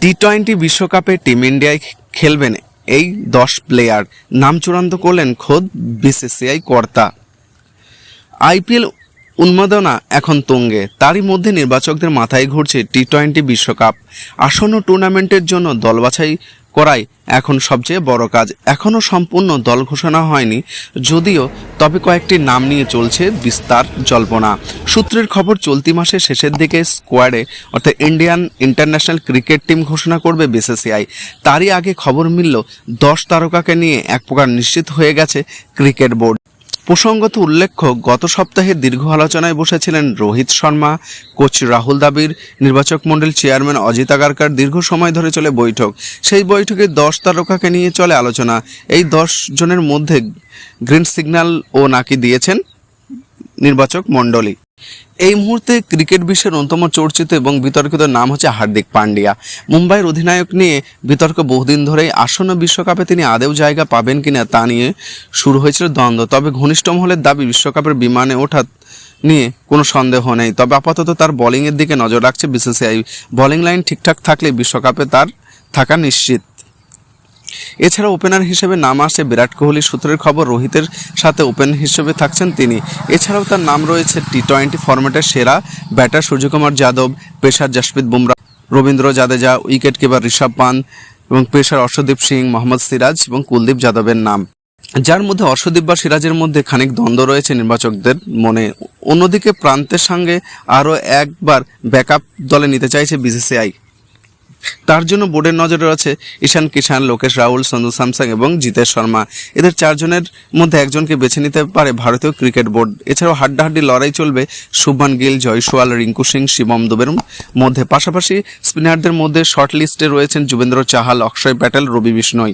T twenty বিশ্বকাপে team ইন্ডিয়ায় খেলবেন এই দশ প্লেয়ার নাম চূড়ান্ত করলেন খোদ বিসিসিআই কর্তা। আইপিএল উন্মাদনা এখন তুঙ্গে। তারই মধ্যে নির্বাচকদের মাথায় ঘুরছে টি টোয়েন্টি বিশ্বকাপ। আসন্ন টুর্নামেন্টের জন্য দল বাছাই করাই এখন সবচেয়ে বড় কাজ। এখনও সম্পূর্ণ দল ঘোষণা হয়নি, যদিও তবে কয়েকটি নাম নিয়ে চলছে বিস্তার জল্পনা। সূত্রের খবর, চলতি মাসের শেষের দিকে স্কোয়াডে, অর্থাৎ ইন্ডিয়ান ইন্টারন্যাশনাল ক্রিকেট টিম ঘোষণা করবে বিসিসিআই। তারই আগে খবর মিলল, দশ তারকাকে নিয়ে এক প্রকার নিশ্চিত হয়ে গেছে ক্রিকেট বোর্ড। প্রসঙ্গত উল্লেখ্য, গত সপ্তাহে দীর্ঘ আলোচনায় বসেছিলেন রোহিত শর্মা, কোচ রাহুল দাবির নির্বাচক মণ্ডল চেয়ারম্যান অজিত আগারকার দীর্ঘ সময় ধরে চলে বৈঠক। সেই বৈঠকে দশ তারকাকে নিয়ে চলে আলোচনা। এই দশ জনের মধ্যে গ্রিন সিগন্যাল ও নাকি দিয়েছেন নির্বাচক মণ্ডলী। এই মুহূর্তে ক্রিকেট বিশ্বের অন্যতম চর্চিত এবং বিতর্কিত নাম হচ্ছে হার্দিক পান্ডিয়া। মুম্বাইয়ের অধিনায়ক নিয়ে বিতর্ক বহুদিন ধরেই আসন্ন বিশ্বকাপে তিনি আদেও জায়গা পাবেন কিনা তা নিয়ে শুরু হয়েছিল দ্বন্দ্ব। তবে ঘনিষ্ঠ মহলের দাবি, বিশ্বকাপের বিমানে ওঠা নিয়ে কোনো সন্দেহ নেই। তবে আপাতত তার বোলিংয়ের দিকে নজর রাখছে বিসিসিআই। বোলিং লাইন ঠিকঠাক থাকলে বিশ্বকাপে তার থাকা নিশ্চিত। এছাড়া ওপেনার হিসেবে নাম আসে বিরাট কোহলি সূত্রের খবর, রোহিতের সাথে ওপেন হিসেবে থাকছেন তিনি। এছাড়াও তার নাম রয়েছে টি টোয়েন্টি ফরম্যাটের সেরা batter Suryakumar Yadav pacer Jasprit Bumrah, Ravindra Jadeja, wicket keeper Rishabh Pant এবং পেশার অর্শদীপ সিং, মোহাম্মদ সিরাজ এবং কুলদীপ যাদবের নাম। যার মধ্যে অর্শদীপ বা সিরাজের মধ্যে খানিক দ্বন্দ্ব রয়েছে নির্বাচকদের মনে। অন্যদিকে প্রান্তের সঙ্গে আরও একবার ব্যাকআপ দলে নিতে চাইছে বিসিসিআই। তার জন্য বোর্ডের নজরে রয়েছে ঈশান কিষান লোকেশ, রাহুল সঞ্জু স্যামসাং এবং জিতেশ শর্মা। এদের চারজনের মধ্যে একজনকে বেছে নিতে পারে ভারতীয় ক্রিকেট বোর্ড। এছাড়াও হাড্ডাহাড্ডি লড়াই চলবে শুভমান গিল জয়সওয়াল রিঙ্কু সিং, শিবম দুবের মধ্যে। পাশাপাশি স্পিনারদের মধ্যে শর্ট লিস্টে রয়েছেন যুবেন্দ্র চাহাল, অক্ষয় প্যাটেল, রবি বিষ্ণয়